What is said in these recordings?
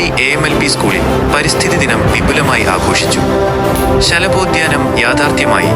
കൊടുമുടി A M L P സ്കൂളിൽ പരിസ്ഥിതി ദിനം വിപുലമായി ആഘോഷിച്ചു. ശലഭോദ്യാനം യാഥാർത്ഥ്യമായി.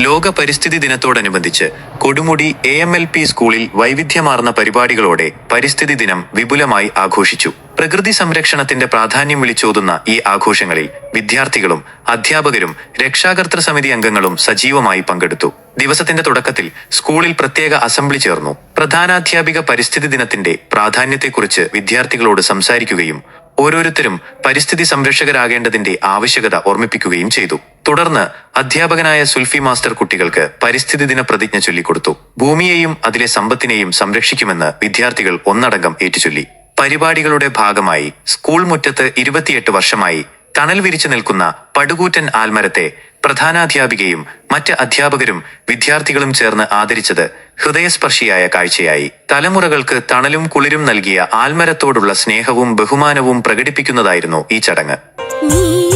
ലോക പരിസ്ഥിതി ദിനത്തോടനുബന്ധിച്ച് കൊടുമുടി എ എം എൽ പി സ്കൂളിൽ വൈവിധ്യമാർന്ന പരിപാടികളോടെ പരിസ്ഥിതി ദിനം വിപുലമായി ആഘോഷിച്ചു. പ്രകൃതി സംരക്ഷണത്തിന്റെ പ്രാധാന്യം വിളിച്ചോതുന്ന ഈ ആഘോഷങ്ങളിൽ വിദ്യാർത്ഥികളും അധ്യാപകരും രക്ഷാകർത്തൃ സമിതി അംഗങ്ങളും സജീവമായി പങ്കെടുത്തു. ദിവസത്തിന്റെ തുടക്കത്തിൽ സ്കൂളിൽ പ്രത്യേക അസംബ്ലി ചേർന്നു. പ്രധാനാധ്യാപിക പരിസ്ഥിതി ദിനത്തിന്റെ പ്രാധാന്യത്തെക്കുറിച്ച് വിദ്യാർത്ഥികളോട് സംസാരിക്കുകയും ഓരോരുത്തരും പരിസ്ഥിതി സംരക്ഷകരാകേണ്ടതിന്റെ ആവശ്യകത ഓർമ്മിപ്പിക്കുകയും ചെയ്തു. തുടർന്ന് അധ്യാപകനായ സുൽഫി മാസ്റ്റർ കുട്ടികൾക്ക് പരിസ്ഥിതി ദിന പ്രതിജ്ഞ ചൊല്ലിക്കൊടുത്തു. ഭൂമിയെയും അതിലെ സമ്പത്തിനെയും സംരക്ഷിക്കുമെന്ന് വിദ്യാർത്ഥികൾ ഒന്നടങ്കം ഏറ്റുചൊല്ലി. പരിപാടികളുടെ ഭാഗമായി സ്കൂൾ മുറ്റത്ത് ഇരുപത്തിയെട്ട് വർഷമായി തണൽ വിരിച്ചു നിൽക്കുന്ന പടുകൂറ്റൻ ആൽമരത്തെ പ്രധാനാധ്യാപികയും മറ്റ് അധ്യാപകരും വിദ്യാർത്ഥികളും ചേർന്ന് ആദരിച്ചത് ഹൃദയസ്പർശിയായ കാഴ്ചയായി. തലമുറകൾക്ക് തണലും കുളിരും നൽകിയ ആൽമരത്തോടുള്ള സ്നേഹവും ബഹുമാനവും പ്രകടിപ്പിക്കുന്നതായിരുന്നു ഈ ചടങ്ങ്. നീ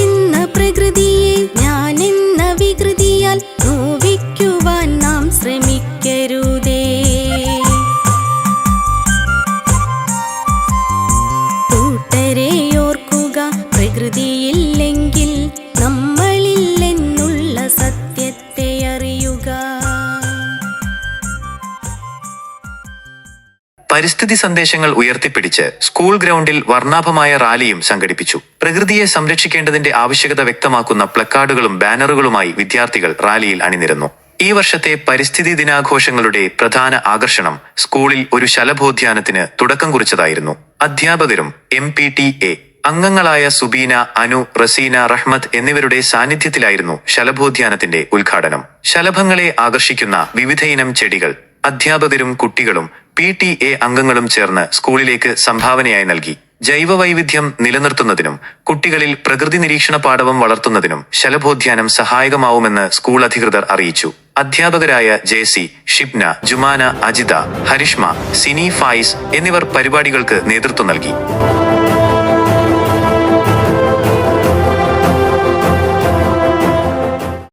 പരിസ്ഥിതി സന്ദേശങ്ങൾ ഉയർത്തിപ്പിടിച്ച് സ്കൂൾ ഗ്രൗണ്ടിൽ വർണാഭമായ റാലിയും സംഘടിപ്പിച്ചു. പ്രകൃതിയെ സംരക്ഷിക്കേണ്ടതിന്റെ ആവശ്യകത വ്യക്തമാക്കുന്ന പ്ലക്കാർഡുകളും ബാനറുകളുമായി വിദ്യാർത്ഥികൾ റാലിയിൽ അണിനിരന്നു. ഈ വർഷത്തെ പരിസ്ഥിതി ദിനാഘോഷങ്ങളുടെ പ്രധാന ആകർഷണം സ്കൂളിൽ ഒരു ശലഭോദ്യാനത്തിന് തുടക്കം കുറിച്ചതായിരുന്നു. അധ്യാപകരും എം പി ടി എ അംഗങ്ങളായ സുബീന അനു റസീന റഹ്മത്ത് എന്നിവരുടെ സാന്നിധ്യത്തിലായിരുന്നു ശലഭോദ്യാനത്തിന്റെ ഉദ്ഘാടനം. ശലഭങ്ങളെ ആകർഷിക്കുന്ന വിവിധയിനം ചെടികൾ അധ്യാപകരും കുട്ടികളും പി ടി എ അംഗങ്ങളും ചേർന്ന് സ്കൂളിലേക്ക് സംഭാവനയായി നൽകി. ജൈവവൈവിധ്യം നിലനിർത്തുന്നതിനും കുട്ടികളിൽ പ്രകൃതി നിരീക്ഷണ പാഠവം വളർത്തുന്നതിനും ശലഭോധ്യാനം സഹായകമാവുമെന്ന് സ്കൂൾ അധികൃതർ അറിയിച്ചു. അധ്യാപകരായ ജെ സി ഷിബ്ന ജുമാന അജിത ഹരിഷ്മ സിനി ഫായിസ് എന്നിവർ പരിപാടികൾക്ക് നേതൃത്വം നൽകി.